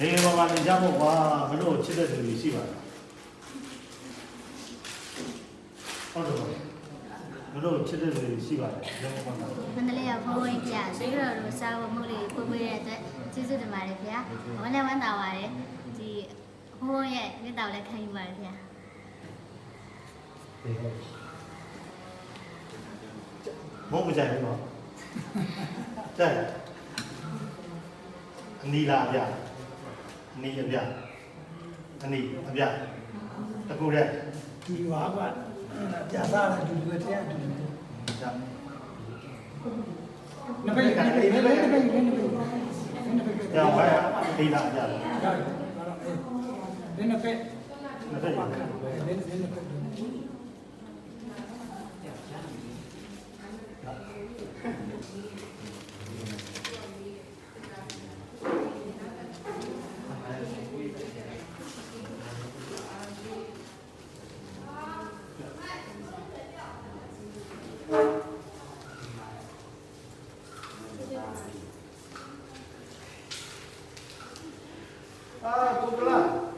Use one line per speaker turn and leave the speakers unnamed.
နေဘာမှနေကြမို့ကွာမလို့ချစ်တဲ့သူတွေရှိပါလားဟုတ်တယ်ပါမလို့ချစ်တဲ့သူတွေရှိပါတယ်ဘယ်မှာပါ
မန္တလေးကဘုန်းကြီးပြဆွေးတော်တို့စားဖို့မှုလေးပို့ပေးရတဲ့အတွက်ကျေးဇူးတင်ပါတယ်ဗျာဝမ်းနဲ့ဝမ်းသာပါတယ်ဒီဘုန်းရဲ့မြေတောင်လည်းခံယူပါတယ်ဗျာ
မဟုတ်မကြိုက်ဘူးနော်ကြိုက်အနီလာအပြအ နီအပြအနီအပြတကူတဲ့
ဒီဝါကပြစားတယ်ဒီလိုတဲ့ဒီလို
ကြ
နဘေးနဘေးနဘေးနဘေးနဘေးနဘေးနဘေး
ကြောင်ဝဲအနီလာအပြ
ရတယ်အဲ့ဒီနဘေး
နှစ်ဖက်
ပါကတယ်ဒီနဘေး
Ah, tudo lá.